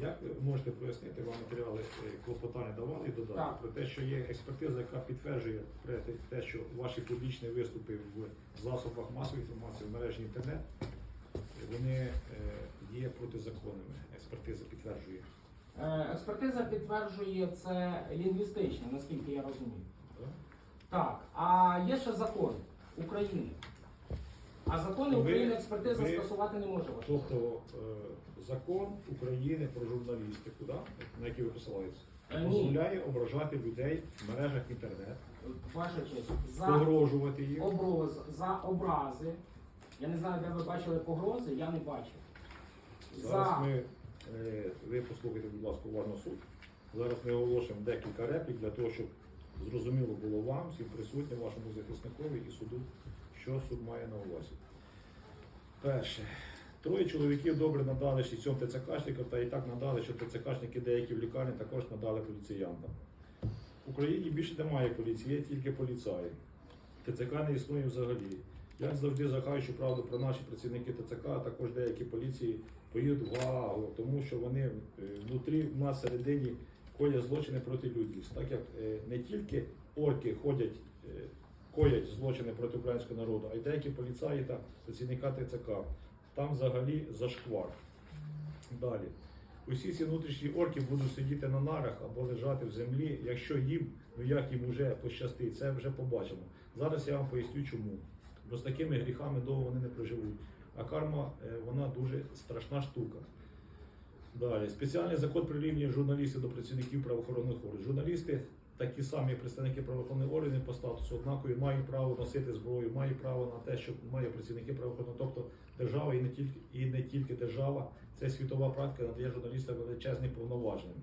Як ви можете пояснити, вам матеріали е, клопотання давали і додали Так. про те, що є експертиза, яка підтверджує те, що ваші публічні виступи в засобах масової інформації в мережі інтернет, вони е, є протизаконними. Експертиза підтверджує. Е, Експертиза підтверджує це лінгвістично, наскільки я розумію. Так? Так, а є ще закон України. А закони Ви- України експертиза ви- скасувати не може. ваша Тобто е, закон України про журналістику, да? на який ви посилаєтесь, Е, ні. дозволяє ображати людей в мережах інтернет, Ваша честь, за погрожувати їм. оброз, за образи. Я не знаю, де ви бачили погрози, я не бачив. Зараз За ми, е, ви послухайте, будь ласка, уважно суд. Зараз ми оголошуємо декілька реплік для того, щоб зрозуміло було вам, всім присутнім, вашому захисникові і суду, що суд має на увазі. Перше. Троє чоловіків добре надали шістьом ТЦКшників та і так надали, що ТЦКшники деякі в лікарні також надали поліціянтам. В Україні більше немає поліції, є тільки поліцаї. ТЦК не існує взагалі. Я завжди захищу правду про наші працівники ТЦК, а також деякі поліції поїдуть в Гаагу, тому що вони е, внутрі в нас всередині коять злочини проти людськості. Так як е, не тільки орки ходять, е, коять злочини проти українського народу, а й деякі поліцаї та працівника ТЦК. Там взагалі зашквар. Далі. Усі ці внутрішні орки будуть сидіти на нарах або лежати в землі, якщо їм, ну як їм вже пощастить, це вже побачимо. Зараз я вам поясню чому. Бо з такими гріхами довго вони не проживуть. А карма е, вона дуже страшна штука. Далі. Спеціальний закон прирівнює журналістів до працівників правоохоронних органів. Журналісти, такі самі представники правоохоронних органів по статусу, однакові мають право носити зброю, мають право на те, що мають працівники правоохоронних, тобто держава і не тільки і не тільки держава, це світова практика надає журналістам величезні повноваження.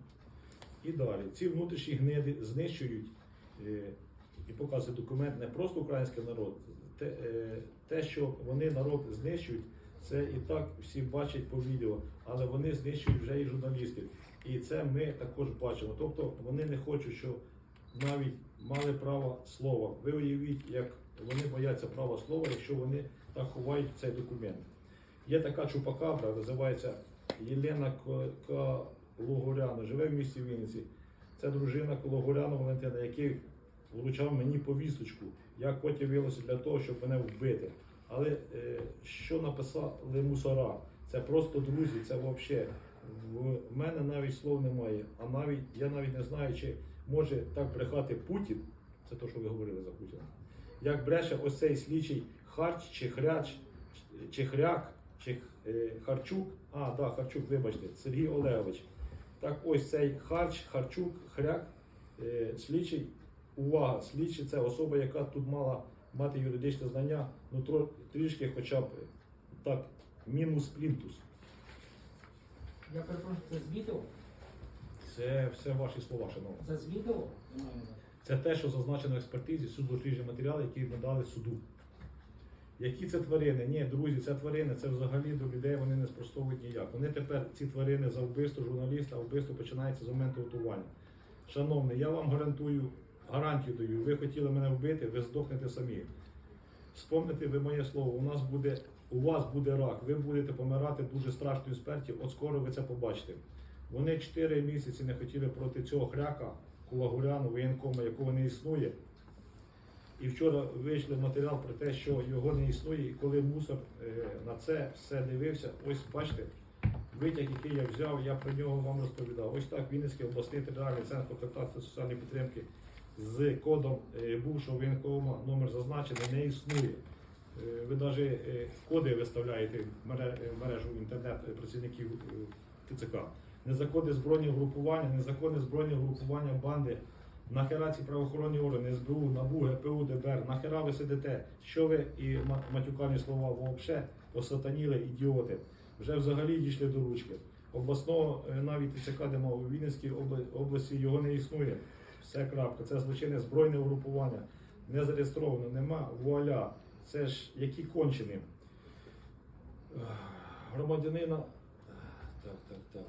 І далі. Ці внутрішні гниди знищують е, і показує документ не просто український народ, те, е, те, що вони народ знищують, це і так всі бачать по відео, але вони знищують вже і журналістів. І це ми також бачимо. Тобто вони не хочуть, щоб навіть мали право слова. Ви уявіть, як вони бояться права слова, якщо вони так ховають цей документ. Є така чупакабра, називається Єлена Ко- Кологоряна, живе в місті Вінниці. Це дружина Кологоряна Валентина, який вручав мені повісточку, як потім виявилося для того, щоб мене вбити. Але е, що написали мусора? Це просто друзі, це взагалі. В мене навіть слов немає. А навіть я навіть не знаю, чи може так брехати Путін. Це те, що ви говорили за Путіна. Як бреше ось цей слідчий Харч чи Хряч, чи Хряк, чи е, Харчук. А, да, Харчук, вибачте, Сергій Олегович. Так ось цей Харч, Харчук, Хряк, е, слідчий. Увага, слідчий це особа, яка тут мала мати юридичне знання, ну трішки хоча б так, мінус плінтус. Я перепрошую, це з відео? Це все ваші слова, шановні. Це з відео? Це те, що зазначено в експертизі, суд досліджує матеріали, які надали суду. Які це тварини? Ні, друзі, це тварини, це взагалі до людей вони не спростовують ніяк. Вони тепер ці тварини за вбивство журналіста, а вбивство починається з моменту готування. Шановний, я вам гарантую, гарантію даю, ви хотіли мене вбити, ви здохнете самі. Спомните ви моє слово, у нас буде, у вас буде рак, ви будете помирати дуже страшною смерті, от скоро ви це побачите. Вони 4 місяці не хотіли проти цього хряка, Кулагуряну, воєнкома, якого не існує. І вчора вийшли матеріал про те, що його не існує, і коли мусор е, на це все дивився, ось бачите, витяг, який я взяв, я про нього вам розповідав. Ось так Вінницький обласний територіальний центр контактації соціальної підтримки з кодом е, бувшого воєнкома номер зазначений не існує. Е, Ви навіть коди виставляєте в мережу інтернет е, працівників е, ТЦК. Незаконне збройне групування, незаконне збройне групування банди. Нахера ці правоохоронні органи, СБУ, НАБУ, ГПУ, ДБР, нахера ви сидите? Що ви і матюкані слова вообще осатаніли ідіоти? Вже взагалі дійшли до ручки. Обласного е, навіть ТЦК, де у Вінницькій обла- області, його не існує. Все крапка. Це злочинне збройне угрупування. Не зареєстровано, нема вуаля. Це ж які кончені. Громадянина. Так, так, так.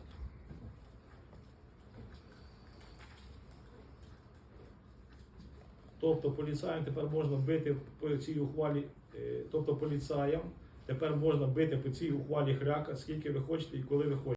Тобто поліцаям тепер можна бити по цій ухвалі, е, тобто поліцаям тепер можна бити по цій ухвалі хряка, скільки ви хочете і коли ви хочете.